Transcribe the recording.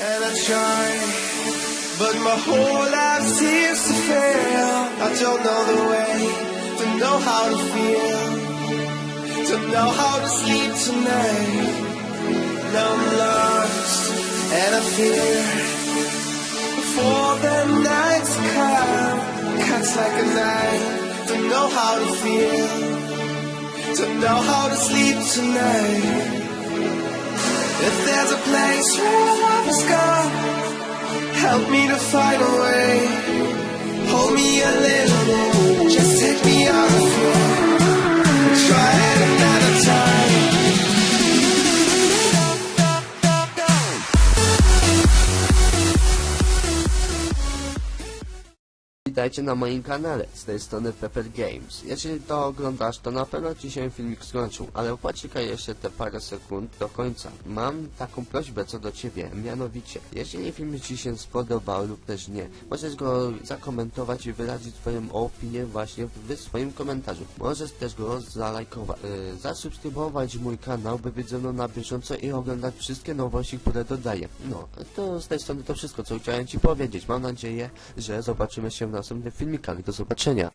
And I try, but my whole life seems to fail. I don't know the way to know how to feel, to know how to sleep tonight. Now I'm lost, and I fear for the nights come, cuts like a knife. To know how to feel, to know how to sleep tonight. If there's a place where love is gone, help me to find a way. Witajcie na moim kanale, z tej strony Pepper Games. Jeżeli to oglądasz, to na pewno Ci się filmik skończył, ale poczekaj jeszcze te parę sekund do końca. Mam taką prośbę co do Ciebie, mianowicie, jeżeli film Ci się spodobał lub też nie, możesz go zakomentować i wyrazić Twoją opinię właśnie w swoim komentarzu. Możesz też go zalajkować, yy, zasubskrybować mój kanał, by być ze mną na bieżąco i oglądać wszystkie nowości, które dodaję. No, to z tej strony to wszystko, co chciałem Ci powiedzieć. Mam nadzieję, że zobaczymy się w następnych filmikach. Do zobaczenia.